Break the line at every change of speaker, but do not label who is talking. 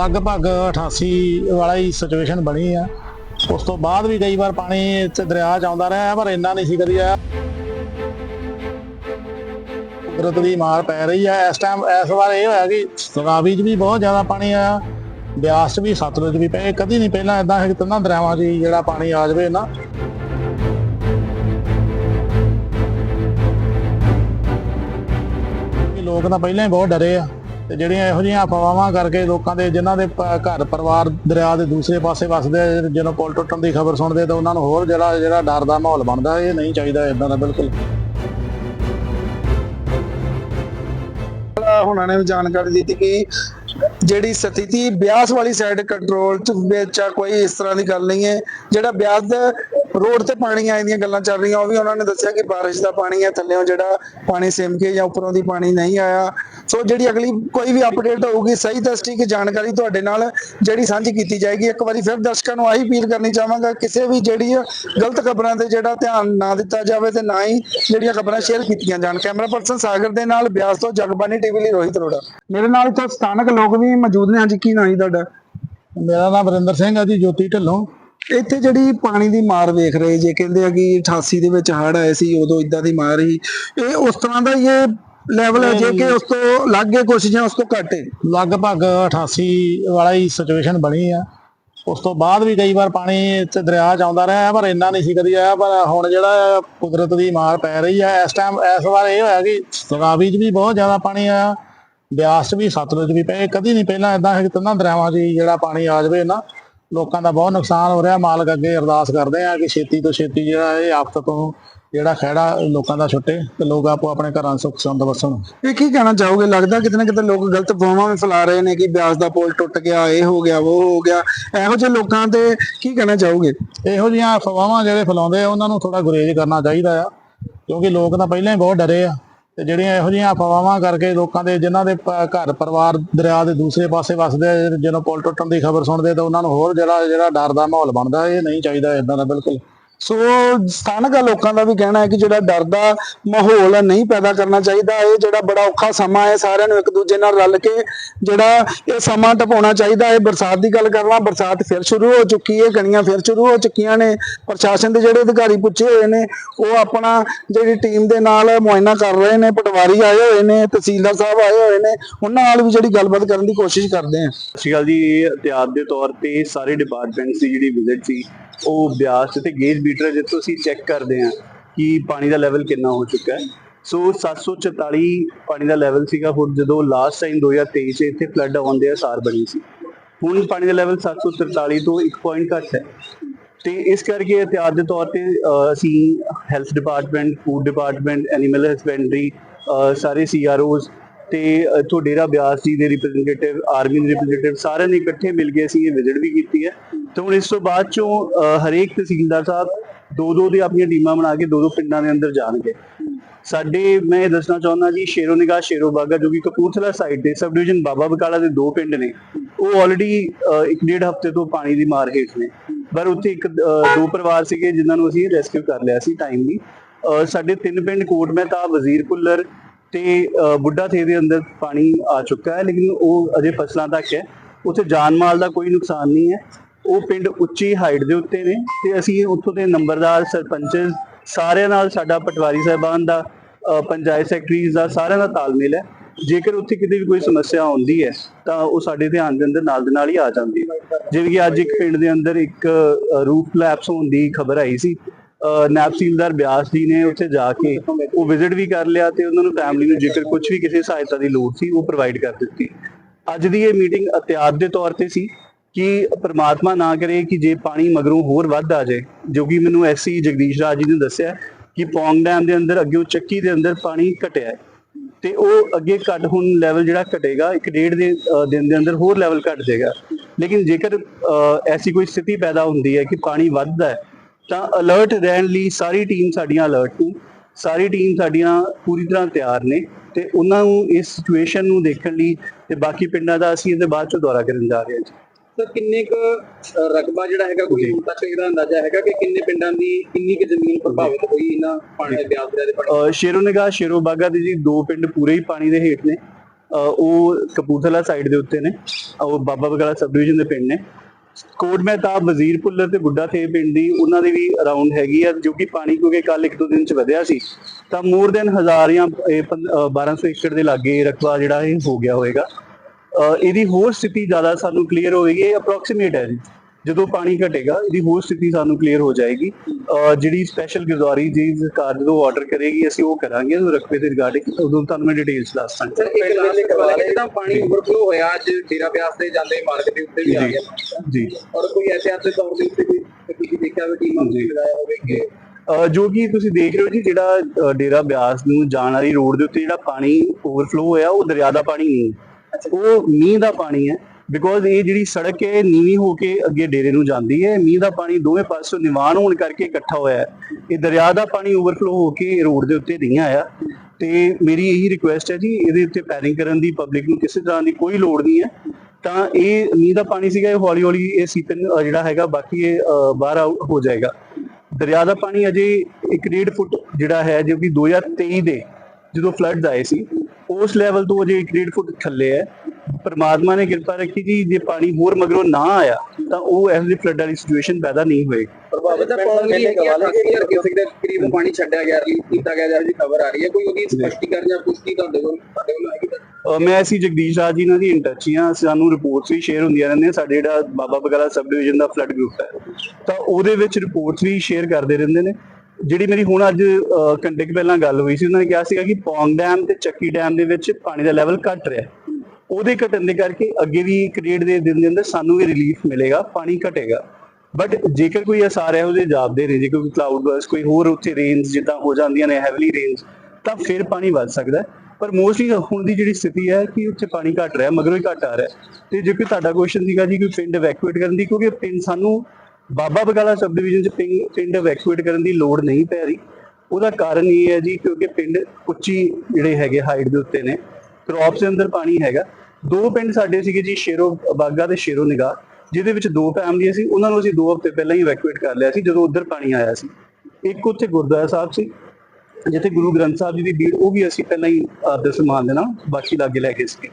ਲਗਭਗ 88 ਵਾਲਾ ਹੀ ਸਿਚੁਏਸ਼ਨ ਬਣੀ ਆ। ਉਸ ਤੋਂ ਬਾਅਦ ਵੀ ਕਈ ਵਾਰ ਪਾਣੀ ਇੱਥੇ ਦਰਿਆ ਚ ਆਉਂਦਾ ਰਿਹਾ, ਪਰ ਇੰਨਾ ਨਹੀਂ ਸੀ ਕਦੀ ਆਇਆ। ਕੁਦਰਤ ਦੀ ਮਾਰ ਪੈ ਰਹੀ ਆ। ਇਸ ਟਾਈਮ ਇਸ ਵਾਰ ਇਹ ਹੋਇਆ ਕਿ ਰਾਵੀ 'ਚ ਵੀ ਬਹੁਤ ਜ਼ਿਆਦਾ ਪਾਣੀ ਆਇਆ। ਬਿਆਸ 'ਚ ਵੀ ਸਤਲੁਜ 'ਚ ਵੀ ਪਏ। ਕਦੀ ਨਹੀਂ ਪਹਿਲਾਂ ਇਦਾਂ ਹੈ ਤਿੰਨਾਂ ਦਰਿਆਵਾਂ 'ਚ ਹੀ ਜਿਹੜਾ ਪਾਣੀ ਆ ਜਾਵੇ ਨਾ। ਲੋਕ ਤਾਂ ਪਹਿਲਾਂ ਹੀ ਬਹੁਤ ਡਰੇ ਆ। ਤੇ ਜਿਹੜੀਆਂ ਇਹੋ ਜਿਹੀਆਂ ਅਫਵਾਹਾਂ ਕਰਕੇ ਲੋਕਾਂ ਦੇ ਜਿਨ੍ਹਾਂ ਦੇ ਘਰ ਪਰਿਵਾਰ ਦਰਿਆ ਦੇ ਦੂਸਰੇ ਪਾਸੇ ਵੱਸਦੇ ਆ, ਜਦੋਂ ਪੁਲ ਟੁੱਟਣ ਦੀ ਖਬਰ ਸੁਣਦੇ ਤਾਂ ਉਹਨਾਂ ਨੂੰ ਹੋਰ ਜਿਹੜਾ ਜਿਹੜਾ ਡਰ ਦਾ ਮਾਹੌਲ ਬਣਦਾ ਇਹ ਨਹੀਂ ਚਾਹੀਦਾ ਇਦਾਂ ਦਾ ਬਿਲਕੁਲ।
ਹੁਣਾਂ ਨੇ ਜਾਣਕਾਰੀ ਦਿੱਤੀ ਕਿ ਜਿਹੜੀ ਸਥਿਤੀ ਬਿਆਸ ਵਾਲੀ ਸਾਈਡ ਕੰਟਰੋਲ ਚ ਵਿੱਚ ਕੋਈ ਇਸ ਤਰ੍ਹਾਂ ਦੀ ਗੱਲ ਨਹੀਂ ਹੈ। ਜਿਹੜਾ ਬਿਆਸ ਦੇ ਰੋਡ ਤੇ ਪਾਣੀ ਆਏ ਦੀਆਂ ਗੱਲਾਂ ਚੱਲ ਰਹੀਆਂ, ਉਹ ਵੀ ਉਹਨਾਂ ਨੇ ਦੱਸਿਆ ਕਿ ਬਾਰਿਸ਼ ਦਾ ਪਾਣੀ ਹੈ ਥੱਲੇੋਂ ਜਿਹੜਾ ਪਾਣੀ ਸਿਮ ਕੇ ਜਾਂ ਉੱਪਰੋਂ ਦੀ ਪਾਣੀ ਨਹੀਂ ਆਇਆ। ਸੋ ਜਿਹੜੀ ਅਗਲੀ ਕੋਈ ਵੀ ਅਪਡੇਟ ਹੋਊਗੀ, ਸਹੀ ਤਸਦੀਕ ਜਾਣਕਾਰੀ ਤੁਹਾਡੇ ਨਾਲ ਜਿਹੜੀ ਸਾਂਝੀ ਕੀਤੀ ਜਾਏਗੀ। ਇੱਕ ਵਾਰੀ ਫਿਰ ਦਰਸ਼ਕਾਂ ਨੂੰ ਆਹੀ ਅਪੀਲ ਕਰਨੀ ਚਾਹਾਂਗਾ, ਕਿਸੇ ਵੀ ਜਿਹੜੀ ਗਲਤ ਖਬਰਾਂ ਤੇ ਜਿਹੜਾ ਧਿਆਨ ਨਾ ਦਿੱਤਾ ਜਾਵੇ ਤੇ ਨਾ ਹੀ ਜਿਹੜੀਆਂ ਖਬਰਾਂ ਸ਼ੇਅਰ ਕੀਤੀਆਂ ਜਾਣ। ਕੈਮਰਾ ਪਰਸਨ ਸਾਗਰ ਦੇ ਨਾਲ ਬਿਆਸ ਤੋਂ ਜਗਬਾਨੀ ਟੀਵੀ ਲਈ ਰੋਹਿਤ ਅਰੋੜਾ। ਮੇਰੇ ਨਾਲ ਇੱਥੇ ਸਥਾਨਕ ਲੋਕ ਵੀ ਮੌਜੂਦ ਨੇ। ਹਾਂਜੀ, ਕੀ ਨਾਂ ਜੀ ਤੁਹਾਡਾ?
ਮੇਰਾ ਨਾਮ ਵਰਿੰਦਰ ਸਿੰਘ ਹੈ ਜੀ, ਜੋਤੀ ਢੱਲੋਂ।
ਇੱਥੇ ਜਿਹੜੀ ਪਾਣੀ ਦੀ ਮਾਰ ਵੇਖ ਰਹੇ ਜੇ ਕਹਿੰਦੇ ਆ ਕਿ 88 ਦੇ ਵਿੱਚ ਹੜ ਆਏ ਸੀ ਉਦੋਂ ਇਦਾਂ ਦੀ ਮਾਰ ਸੀ ਇਹ ਉਸ ਤਰ੍ਹਾਂ ਦਾ ਹੀ ਇਹ ਲੈਵਲ ਹੈ ਜੇ ਕਿ ਉਸ ਤੋਂ ਲੱਗੇ ਕੁਛ ਜਾਂ ਉਸ ਤੋਂ ਘੱਟ ਹੈ।
ਲਗਭਗ 88 ਵਾਲਾ ਹੀ ਸਿਚੁਏਸ਼ਨ ਬਣੀ ਆ। ਉਸ ਤੋਂ ਬਾਅਦ ਵੀ ਕਈ ਵਾਰ ਪਾਣੀ ਇੱਥੇ ਦਰਿਆ ਚ ਆਉਂਦਾ ਰਿਹਾ ਪਰ ਇੰਨਾ ਨਹੀਂ ਸੀ ਕਦੀ ਆਇਆ ਪਰ ਹੁਣ ਜਿਹੜਾ ਕੁਦਰਤ ਦੀ ਮਾਰ ਪੈ ਰਹੀ ਆ ਇਸ ਟਾਈਮ ਇਸ ਵਾਰ ਇਹ ਹੋਇਆ ਕਿ ਰਾਵੀ 'ਚ ਵੀ ਬਹੁਤ ਜ਼ਿਆਦਾ ਪਾਣੀ ਆਇਆ ਬਿਆਸ 'ਚ ਵੀ ਸਤਲੁਜ ਵੀ ਪਏ ਕਦੀ ਨਹੀਂ ਪਹਿਲਾਂ ਇਦਾਂ ਹੈ ਕਿ ਤਿੰਨਾਂ ਦਰਿਆਵਾਂ 'ਚ ਹੀ ਜਿਹੜਾ ਪਾਣੀ ਆ ਜਾਵੇ ਨਾ। ਲੋਕਾਂ ਦਾ ਬਹੁਤ ਨੁਕਸਾਨ ਹੋ ਰਿਹਾ। ਮਾਲਕ ਅੱਗੇ ਅਰਦਾਸ ਕਰਦੇ ਆ ਕਿ ਛੇਤੀ ਤੋਂ ਛੇਤੀ ਜਿਹੜਾ ਇਹ ਆਫਤ ਤੋਂ ਜਿਹੜਾ ਖਹਿੜਾ ਲੋਕਾਂ ਦਾ ਛੁੱਟੇ ਤੇ ਲੋਕ ਆਪੋ ਆਪਣੇ ਘਰਾਂ ਸੁੱਖ ਸੰਦ ਵਸਣ
ਇਹ ਕੀ ਕਹਿਣਾ ਚਾਹੋਗੇ? ਲੱਗਦਾ ਕਿਤੇ ਨਾ ਕਿਤੇ ਲੋਕ ਗਲਤ ਫੋਮਾਂ ਵੀ ਫੈਲਾ ਰਹੇ ਨੇ ਕਿ ਬਿਆਸ ਦਾ ਪੁਲ ਟੁੱਟ ਗਿਆ ਇਹ ਹੋ ਗਿਆ ਉਹ ਹੋ ਗਿਆ। ਇਹੋ ਜਿਹੇ ਲੋਕਾਂ ਤੇ ਕੀ ਕਹਿਣਾ ਚਾਹੋਗੇ?
ਇਹੋ ਜਿਹੀਆਂ ਅਫਵਾਹਾਂ ਜਿਹੜੇ ਫੈਲਾਉਂਦੇ ਆ ਉਹਨਾਂ ਨੂੰ ਥੋੜਾ ਗੁਰੇਜ਼ ਕਰਨਾ ਚਾਹੀਦਾ ਆ ਕਿਉਂਕਿ ਲੋਕ ਤਾਂ ਪਹਿਲਾਂ ਹੀ ਬਹੁਤ ਡਰੇ ਆ। ਤੇ ਜਿਹੜੀਆਂ ਇਹੋ ਜਿਹੀਆਂ ਅਫਵਾਹਾਂ ਕਰਕੇ ਲੋਕਾਂ ਦੇ, ਜਿਨ੍ਹਾਂ ਦੇ ਘਰ, ਪਰਿਵਾਰ, ਦਰਿਆ ਦੇ ਦੂਸਰੇ ਪਾਸੇ ਵੱਸਦੇ ਆ ਜਦੋਂ ਪੁਲ ਟੁੱਟਣ ਦੀ ਖਬਰ ਸੁਣਦੇ ਤਾਂ ਉਹਨਾਂ ਨੂੰ ਹੋਰ ਜਿਹੜਾ ਜਿਹੜਾ ਡਰ ਦਾ ਮਾਹੌਲ ਬਣਦਾ, ਇਹ ਨਹੀਂ ਚਾਹੀਦਾ ਇਦਾਂ ਦਾ ਬਿਲਕੁਲ।
ਸੋ ਸਥਾਨਕ ਲੋਕਾਂ ਦਾ ਵੀ ਕਹਿਣਾ ਹੈ ਕਿ ਜਿਹੜਾ ਡਰ ਦਾ ਮਾਹੌਲ ਹੈ, ਨਹੀਂ ਪੈਦਾ ਕਰਨਾ ਚਾਹੀਦਾ। ਇਹ ਜਿਹੜਾ ਬੜਾ ਔਖਾ ਸਮਾਂ ਹੈ, ਸਾਰਿਆਂ ਨੂੰ ਇੱਕ ਦੂਜੇ ਨਾਲ ਰਲ ਕੇ ਜਿਹੜਾ ਇਹ ਸਮਾਂ ਟਪਾਉਣਾ ਚਾਹੀਦਾ ਹੈ। ਬਰਸਾਤ ਦੀ ਗੱਲ ਕਰਨਾ ਬਰਸਾਤ ਫਿਰ ਸ਼ੁਰੂ ਹੋ ਚੁੱਕੀ ਹੈ, ਕਣੀਆਂ ਫਿਰ ਸ਼ੁਰੂ ਹੋ ਚੁੱਕੀਆਂ ਨੇ। ਪ੍ਰਸ਼ਾਸਨ ਦੇ ਜਿਹੜੇ ਅਧਿਕਾਰੀ ਪੁੱਛੇ ਹੋਏ ਨੇ, ਉਹ ਆਪਣਾ ਜਿਹੜੀ ਟੀਮ ਦੇ ਨਾਲ ਮੁਆਇਨਾ ਕਰ ਰਹੇ ਨੇ। ਪਟਵਾਰੀ ਆਏ ਹੋਏ ਨੇ, ਤਹਿਸੀਲਦਾਰ ਸਾਹਿਬ ਆਏ ਹੋਏ ਨੇ, ਉਹਨਾਂ ਨਾਲ ਵੀ ਜਿਹੜੀ ਗੱਲਬਾਤ ਕਰਨ ਦੀ ਕੋਸ਼ਿਸ਼ ਕਰਦੇ ਆ
ਸਤਿ ਸ਼੍ਰੀ ਅਕਾਲ ਜੀ। ਇਹ ਦੇ ਤੌਰ ਤੇ ਸਾਰੇ ਡਿਪਾਰਟਮੈਂਟਸ ਦੀ ਜਿਹੜੀ ਵਿਜ਼ਿਟ ਸੀ ਉਹ ਬਿਆਸ ਤੇ ਗੇਜ ਬੀਟਰ ਜਿੱਥੋਂ ਅਸੀਂ ਚੈੱਕ ਕਰਦੇ ਹਾਂ ਕਿ ਪਾਣੀ ਦਾ ਲੈਵਲ ਕਿੰਨਾ ਹੋ ਚੁੱਕਾ ਹੈ। ਸੋ 744 ਪਾਣੀ ਦਾ ਲੈਵਲ ਸੀਗਾ। ਹੁਣ ਜਦੋਂ ਲਾਸਟ ਟਾਈਮ 2023 ਚ ਇੱਥੇ ਫਲੱਡ ਆਉਣ ਦੇ ਅਸਾਰ ਬਣੀ ਸੀ। ਹੁਣ ਪਾਣੀ ਦਾ ਲੈਵਲ 743 ਤੋਂ 1 ਪੁਆਇੰਟ ਘੱਟ ਹੈ। ਤੇ ਇਸ ਕਰਕੇ ਇhtiyat ਦੇ ਤੌਰ ਤੇ ਅਸੀਂ health department food department animal husbandry ਸਾਰੇ ਸੀਆਰਓਜ਼ ਤੇ ਇੱਥੋਂ ਡੇਰਾ ਬਿਆਸ ਜੀ ਦੇ ਰਿਪਰੈਜ਼ੈਂਟੇਟਿਵ ਆਰਮੀ ਦੇ ਰਿਪਰੈਜ਼ੈਂਟੇਟਿਵ ਸਾਰਿਆਂ ਨੇ ਇਕੱਠੇ ਮਿਲ ਕੇ ਅਸੀਂ ਇਹ ਵਿਜ਼ਿਟ ਵੀ ਕੀਤੀ ਹੈ। ਤੇ ਹੁਣ ਇਸ ਤੋਂ ਬਾਅਦ ਚੋਂ ਹਰੇਕ ਤਹਿਸੀਲਦਾਰ ਸਾਹਿਬ ਦੋ ਦੋ ਦੇ ਆਪਣੀਆਂ ਟੀਮਾਂ ਬਣਾ ਕੇ ਦੋ ਦੋ ਪਿੰਡਾਂ ਦੇ ਅੰਦਰ ਜਾਣਗੇ। ਸਾਡੇ, ਮੈਂ ਦੱਸਣਾ ਚਾਹੁੰਦਾ ਜੀ, ਸ਼ੇਰੋ ਨਿਗਾਹ, ਸ਼ੇਰੋ ਬਾਗਾ, ਜੋ ਕਿ ਕਪੂਰਥਲਾ ਸਾਈਡ ਤੇ ਸਬ ਡਿਵੀਜ਼ਨ ਬਾਬਾ ਬਕਾਲਾ ਦੇ ਦੋ ਪਿੰਡ ਨੇ, ਉਹ ਆਲਰੇਡੀ ਇੱਕ ਡੇਢ ਹਫ਼ਤੇ ਤੋਂ ਪਾਣੀ ਦੀ ਮਾਰ ਹੇਠ ਨੇ। ਪਰ ਉੱਥੇ ਇੱਕ ਦੋ ਪਰਿਵਾਰ ਸੀਗੇ, ਜਿਨ੍ਹਾਂ ਨੂੰ ਅਸੀਂ ਰੈਸਕਿਊ ਕਰ ਲਿਆ ਸੀ ਟਾਈਮਲੀ ਸਾਡੇ ਤਿੰਨ ਪਿੰਡ, ਕੋਟ ਮਹਿਤਾ, ਵਜ਼ੀਰ ਪੁੱਲਰ ਤੇ ਬੁੱਢਾ ਥੇ ਦੇ ਅੰਦਰ ਪਾਣੀ ਆ ਚੁੱਕਾ ਹੈ, ਲੇਕਿਨ ਉਹ ਅਜੇ ਫਸਲਾਂ ਤੱਕ ਹੈ। ਉੱਥੇ ਜਾਨ ਮਾਲ ਦਾ ਕੋਈ ਨੁਕਸਾਨ ਨਹੀਂ ਹੈ। ਉਹ ਪਿੰਡ ਉੱਚੀ ਹਾਈਟ ਦੇ ਉੱਤੇ ਨੇ ਤੇ ਅਸੀਂ ਉੱਥੋਂ ਦੇ ਨੰਬਰਦਾਰ, ਸਰਪੰਚ ਸਾਰਿਆਂ ਨਾਲ ਸਾਡਾ ਪਟਵਾਰੀ ਸਾਹਿਬਾਨ ਦਾ ਪੰਚਾਇਤ ਸੈਕਟਰੀਜ਼ ਦਾ ਸਾਰਿਆਂ ਦਾ ਤਾਲਮੇਲ ਹੈ। ਜੇਕਰ ਉੱਥੇ ਕਿਤੇ ਵੀ ਕੋਈ ਸਮੱਸਿਆ ਆਉਂਦੀ ਹੈ, ਤਾਂ ਉਹ ਸਾਡੇ ਧਿਆਨ ਦੇ ਅੰਦਰ ਨਾਲ ਦੇ ਨਾਲ ਹੀ ਆ ਜਾਂਦੀ ਹੈ। ਜਿਵੇਂ ਕਿ ਅੱਜ ਇੱਕ ਪਿੰਡ ਦੇ ਅੰਦਰ ਇੱਕ ਰੂਫ ਲੈਪਸ ਹੋਣ ਦੀ ਖਬਰ ਆਈ ਸੀ। ਅਹ ਨਾਇਬ ਬਿਆਸ ਜੀ ਨੇ ਉੱਥੇ ਜਾ ਕੇ ਉਹ ਵਿਜ਼ਿਟ ਵੀ ਕਰ ਲਿਆ ਤੇ ਉਹਨਾਂ ਨੂੰ ਫੈਮਿਲੀ ਨੂੰ ਜੇਕਰ ਕੁਝ ਵੀ ਕਿਸੇ ਸਹਾਇਤਾ ਦੀ ਲੋੜ ਸੀ, ਉਹ ਪ੍ਰੋਵਾਈਡ ਕਰ ਦਿੱਤੀ। ਅੱਜ ਦੀ ਇਹ ਮੀਟਿੰਗ ਇhtiyat ਦੇ ਤੌਰ ਤੇ ਸੀ ਕਿ ਪ੍ਰਮਾਤਮਾ ਨਾ ਕਰੇ ਕਿ ਜੇ ਪਾਣੀ ਮਗਰੋਂ ਹੋਰ ਵੱਧ ਆ ਜਾਏ, ਜੋ ਕਿ ਮੈਨੂੰ ਐਸਸੀ ਜਗਦੀਸ਼ ਰਾਜ ਜੀ ਨੇ ਦੱਸਿਆ ਕਿ ਪੌਂਗ ਡੈਮ ਦੇ ਅੰਦਰ ਅੱਗੇ ਚੱਕੀ ਦੇ ਅੰਦਰ ਪਾਣੀ ਘਟਿਆ ਹੈ ਤੇ ਉਹ ਅੱਗੇ ਘਟ ਹੁਣ ਲੈਵਲ ਜਿਹੜਾ ਘਟੇਗਾ, ਇੱਕ ਡੇਢ ਦੇ ਦਿਨ ਦੇ ਅੰਦਰ ਹੋਰ ਲੈਵਲ ਘਟ ਜਾਏਗਾ। ਲੇਕਿਨ ਜੇਕਰ ਐਸੀ ਕੋਈ ਸਥਿਤੀ ਪੈਦਾ ਹੁੰਦੀ ਹੈ ਕਿ ਪਾਣੀ ਵੱਧਦਾ ਹੈ ਤਾਂ ਅਲਰਟ ਰਹਿਣ ਲਈ ਸਾਰੀ ਟੀਮ ਸਾਡੀਆਂ ਅਲਰਟ ਨੇ। ਸਾਰੀ ਟੀਮ ਸਾਡੀਆਂ ਪੂਰੀ ਤਰ੍ਹਾਂ ਤਿਆਰ ਨੇ ਤੇ ਉਹਨਾਂ ਨੂੰ ਇਸ ਸਿਚੁਏਸ਼ਨ ਨੂੰ ਦੇਖਣ ਲਈ ਤੇ ਬਾਕੀ ਪਿੰਡਾਂ ਦਾ ਅਸੀਂ ਇਹਦੇ ਬਾਅਦ ਚ ਦੌਰਾ ਕਰਨ ਜਾ ਰਹੇ ਹਾਂ ਜੀ।
ਸਰ ਕਿੰਨੇ ਕੁ ਰਕਬਾ ਜਿਹੜਾ ਹੈਗਾ ਕੋਈ ਹੁਣ ਤੱਕ ਇਹਦਾ ਅੰਦਾਜ਼ਾ ਹੈਗਾ ਕਿ ਕਿੰਨੇ ਪਿੰਡਾਂ ਦੀ ਕਿੰਨੀ ਕੁ ਜ਼ਮੀਨ ਪ੍ਰਭਾਵਿਤ ਹੋਈ ਇਹਨਾਂ ਪਾਣੀ ਦੇ ਬਿਆਸ ਦੇ ਪਾਣੀ
ਸ਼ੇਰੋ ਨਿਗਾਹ ਸ਼ੇਰੋ ਬਾਗਾ ਦੇ ਜੀ ਦੋ ਪਿੰਡ ਪੂਰੇ ਹੀ ਪਾਣੀ ਦੇ ਹੇਠ ਨੇ। ਉਹ ਕਪੂਰਥਲਾ ਸਾਈਡ ਦੇ ਉੱਤੇ ਨੇ। ਉਹ ਬਾਬਾ ਬਗਾਲਾ ਸਬ ਡਿਵੀਜ਼ਨ ਦੇ ਪਿੰਡ ਨੇ। ਕੋਟ ਮਹਿਤਾਬ ਵਜ਼ੀਰ ਪੁੱਲਰ ਤੇ ਗੁੱਡਾ ਥੇ ਪਿੰਡ ਦੀ ਉਹਨਾਂ ਦੀ ਵੀ ਅਰਾਊਂਡ ਹੈਗੀ ਆ, ਜੋ ਕਿ ਪਾਣੀ ਕਿਉਂਕਿ ਕੱਲ ਇੱਕ ਦੋ ਦਿਨ ਚ ਵਧਿਆ ਸੀ। ਤਾਂ ਮੋਰ ਦੈਨ ਹਜ਼ਾਰ ਜਾਂ ਇਹ ਪੰ- 1200 ਏਕੜ ਦੇ ਲਾਗੇ ਰਕਬਾ ਜਿਹੜਾ ਇਹ ਹੋ ਗਿਆ ਹੋਏਗਾ। ਅਹ ਇਹਦੀ ਹੋਰ ਸਥਿਤੀ ਜ਼ਿਆਦਾ ਸਾਨੂੰ ਕਲੀਅਰ ਹੋਵੇਗੀ ਅਪਰੋਕਸੀਮੇਟ ਹੈ ਜੀ। ਜਦੋਂ ਪਾਣੀ ਘਟੇਗਾ ਇਹਦੀ ਹੋਰ ਸਥਿਤੀ ਸਾਨੂੰ ਕਲੀਅਰ ਹੋ ਜਾਏਗੀ। ਜਿਹੜੀ ਸਪੈਸ਼ਲ ਗੁਜ਼ਾਰੀ ਜੀ ਸਰਕਾਰ ਜਦੋਂ ਆਰਡਰ ਕਰੇਗੀ ਅਸੀਂ ਉਹ ਕਰਾਂਗੇ ਉਹ ਰਕਬੇ ਦੇ ਰਿਗਾਰਡਿੰਗ ਉਦੋਂ ਤੁਹਾਨੂੰ ਮੈਂ ਡਿਟੇਲਸ ਦੱਸ
ਇੱਕ ਸਵਾਲ ਹੈ। ਜਿੱਦਾਂ ਪਾਣੀ ਓਵਰਫਲੋ ਹੋਇਆ ਅੱਜ ਡੇਰਾ ਬਿਆਸ ਦੇ ਜਾਂਦੇ ਮਾਰਗ ਦੇ ਉੱਤੇ ਵੀ ਆ ਗਿਆ।
ਜੀ।
ਔਰ ਕੋਈ ਦੇ ਤੌਰ ਦੇ ਉੱਤੇ ਕੋਈ ਤੁਸੀਂ ਦੇਖਿਆ ਹੋਵੇ ਟੀਮਾਂ ਨੂੰ। ਲਗਾਇਆ ਹੋਵੇ ਕਿ
ਜੋ ਕਿ ਤੁਸੀਂ ਦੇਖ ਰਹੇ ਹੋ ਜੀ ਜਿਹੜਾ ਡੇਰਾ ਬਿਆਸ ਨੂੰ ਜਾਣ ਵਾਲੀ ਰੋਡ ਦੇ ਉੱਤੇ ਜਿਹੜਾ ਪਾਣੀ ਓਵਰਫਲੋ ਹੋਇਆ ਉਹ ਦਰਿਆ ਦਾ ਪਾਣੀ ਨਹੀਂ ਉਹ ਮੀਂਹ ਦਾ ਪਾਣੀ ਹੈ। ਬਿਕੋਜ਼ ਇਹ ਜਿਹੜੀ ਸੜਕ ਹੈ ਇਹ ਨੀਵੀਂ ਹੋ ਕੇ ਅੱਗੇ ਡੇਰੇ ਨੂੰ ਜਾਂਦੀ ਹੈ। ਮੀਂਹ ਦਾ ਪਾਣੀ ਦੋਵੇਂ ਪਾਸੋਂ ਨਿਵਾਨ ਹੋਣ ਕਰਕੇ ਇਕੱਠਾ ਹੋਇਆ ਹੈ। ਇਹ ਦਰਿਆ ਦਾ ਪਾਣੀ ਓਵਰਫਲੋ ਹੋ ਕੇ ਰੋਡ ਦੇ ਉੱਤੇ ਨਹੀਂ ਆਇਆ। ਤੇ ਮੇਰੀ ਇਹੀ ਰਿਕੁਐਸਟ ਹੈ ਜੀ, ਇਹਦੇ ਉੱਤੇ ਪੈਰਿੰਗ ਕਰਨ ਦੀ ਪਬਲਿਕ ਨੂੰ ਕਿਸੇ ਤਰ੍ਹਾਂ ਦੀ ਕੋਈ ਲੋੜ ਨਹੀਂ ਹੈ। ਤਾਂ ਇਹ ਮੀਂਹ ਦਾ ਪਾਣੀ ਸੀਗਾ, ਇਹ ਹੌਲੀ ਹੌਲੀ ਇਹ ਸੀਪਨ ਜਿਹੜਾ ਹੈਗਾ, ਬਾਕੀ ਇਹ ਬਾਹਰ ਆਊਟ ਹੋ ਜਾਏਗਾ। ਦਰਿਆ ਦਾ ਪਾਣੀ ਅਜੇ 1.5 ਫੁੱਟ ਜਿਹੜਾ ਹੈ, ਜੋ ਕਿ 2023 ਦੇ ਜਦੋਂ ਫਲੱਡਸ ਆਏ ਸੀ, ਉਸ ਲੈਵਲ ਤੋਂ ਅਜੇ 1.5 ਫੁੱਟ ਥੱਲੇ ਹੈ। ਪਰਮਾਤਮਾ ਨੇ ਕਿਰਪਾ ਰੱਖੀ ਜੀ ਜੇ ਪਾਣੀ ਹੋਰ ਮਗਰੋਂ ਨਾ ਆਇਆ ਤਾਂ ਉਹ ਇਹੋ ਜਿਹੀ ਫਲੱਡ ਵਾਲੀ ਸਿਚੁਏਸ਼ਨ ਪੈਦਾ ਨਹੀਂ ਹੋਏਗੀ।
ਪ੍ਰਭਾਵਿਤ ਦਾ ਪਾਣੀ ਦੀ ਹੈਗੀ ਆ 80000 ਕਿਊਸੈਕ ਦੇ ਕਰੀਬ ਪਾਣੀ ਛੱਡਿਆ ਗਿਆ ਰਿਲੀਜ਼ ਕੀਤਾ ਗਿਆ ਜਿਹਦੀ ਖਬਰ ਆ ਰਹੀ ਹੈ। ਕੋਈ ਉਹਦੀ ਸਪਸ਼ਟੀਕਰਨ ਜਾਂ ਪੁਸ਼ਟੀ ਤੁਹਾਡੇ ਕੋਲ ਤੁਹਾਡੇ ਕੋਲ ਤਾਂ?
ਅਹ ਮੈਂ ਅਸੀਂ ਜਗਦੀਸ਼ ਰਾਜ ਜੀ ਨਾਲ ਦੀ ਇਨ ਟੱਚ ਹਾਂ ਸਾਨੂੰ ਰਿਪੋਰਟਸ ਵੀ ਸ਼ੇਅਰ ਹੁੰਦੀਆਂ ਰਹਿੰਦੀਆਂ ਸਾਡੇ ਜਿਹੜਾ ਬਾਬਾ ਬਗਾਲਾ ਸਬ ਡਿਵੀਜ਼ਨ ਦਾ ਫਲੱਡ ਗਰੁੱਪ ਹੈ ਤਾਂ ਉਹਦੇ ਵਿੱਚ ਰਿਪੋਰਟਸ ਵੀ ਸ਼ੇਅਰ ਕਰਦੇ ਰਹਿੰਦੇ ਨੇ। ਜਿਹੜੀ ਮੇਰੀ ਹੁਣ ਅੱਜ ਘੰਟੇ ਕੁ ਪਹਿਲਾਂ ਗੱਲ ਹੋਈ ਸੀ ਉਹਨਾਂ ਨੇ ਕਿਹਾ ਸੀਗਾ ਕਿ ਪੌਂਗ ਡੈਮ ਤੇ ਚੱਕੀ ਡੈਮ ਦੇ ਵਿੱਚ ਪਾਣੀ ਦਾ ਲੈਵਲ ਘਟ ਰਿਹਾ। ਹੈ। ਉਹਦੇ ਘਟਣ ਦੇ ਕਰਕੇ ਅੱਗੇ ਵੀ ਇੱਕ ਡੇਢ ਦੇ ਦਿਨ ਦੇ ਅੰਦਰ ਸਾਨੂੰ ਵੀ ਰਿਲੀਫ ਮਿਲੇਗਾ, ਪਾਣੀ ਘਟੇਗਾ। ਬਟ ਜੇਕਰ ਕੋਈ ਅਸਾਰ ਇਹੋ ਜਿਹੇ ਜਾਪਦੇ ਨੇ ਜੇ ਕੋਈ ਕਲਾਊਡ ਬਰਸ ਕੋਈ ਹੋਰ ਉੱਥੇ ਰੇਨਸ ਜਿੱਦਾਂ ਹੋ ਜਾਂਦੀਆਂ ਨੇ ਹੈਵਲੀ ਰੇਨਸ ਤਾਂ ਫਿਰ ਪਾਣੀ ਵੱਧ ਸਕਦਾ ਪਰ ਮੋਸਟਲੀ ਹੁਣ ਦੀ ਜਿਹੜੀ ਸਥਿਤੀ ਹੈ ਕਿ ਉੱਥੇ ਪਾਣੀ ਘਟ ਰਿਹਾ, ਮਗਰੋਂ ਹੀ ਘਟ ਆ ਰਿਹਾ ਹੈ। ਤੇ ਜੇ ਕੋਈ ਤੁਹਾਡਾ ਕੁਐਸਚਨ ਸੀਗਾ ਜੀ, ਕੋਈ ਪਿੰਡ ਇਵੈਕੂਏਟ ਕਰਨ ਦੀ, ਕਿਉਂਕਿ ਪਿੰਡ ਸਾਨੂੰ ਬਾਬਾ ਬਗਾਲਾ ਸਬ ਡਿਵੀਜ਼ਨ ਚ ਪਿੰਡ ਪਿੰਡ ਇਵੈਕੂਏਟ ਕਰਨ ਦੀ ਲੋੜ ਨਹੀਂ ਪੈ ਰਹੀ। ਉਹਦਾ ਕਾਰਨ ਇਹ ਹੈ ਜੀ, ਕਿਉਂਕਿ ਪਿੰਡ ਉੱਚੀ ਜਿਹੜੇ ਹੈਗੇ ਹਾਈਟ ਦੇ ਉੱਤੇ ਨੇ। ਕ੍ਰੌਪਸ ਦੇ ਅੰਦਰ ਪਾਣੀ ਹੈਗਾ। ਦੋ ਪਿੰਡ ਸਾਡੇ ਸੀਗੇ ਜੀ, ਸ਼ੇਰੋ ਬਾਗਾ ਤੇ ਸ਼ੇਰੋ ਨਿਗਾਹ, ਜਿਹਦੇ ਵਿੱਚ ਦੋ ਫੈਮਲੀਆਂ ਸੀ। ਉਹਨਾਂ ਨੂੰ ਅਸੀਂ ਦੋ ਹਫ਼ਤੇ ਪਹਿਲਾਂ ਹੀ ਇਵੈਕੂਏਟ ਕਰ ਲਿਆ ਸੀ, ਜਦੋਂ ਉੱਧਰ ਪਾਣੀ ਆਇਆ ਸੀ। ਇੱਕ ਉੱਥੇ ਗੁਰਦੁਆਰਾ ਸਾਹਿਬ ਸੀ, ਜਿੱਥੇ ਗੁਰੂ ਗ੍ਰੰਥ ਸਾਹਿਬ ਜੀ ਦੀ ਬੀੜ ਉਹ ਵੀ ਅਸੀਂ ਪਹਿਲਾਂ ਹੀ ਆਪਦੇ ਸਮਾਨ ਦੇ ਨਾਲ ਬਾਕੀ ਲਾਗੇ ਲੈ ਗਏ ਸੀ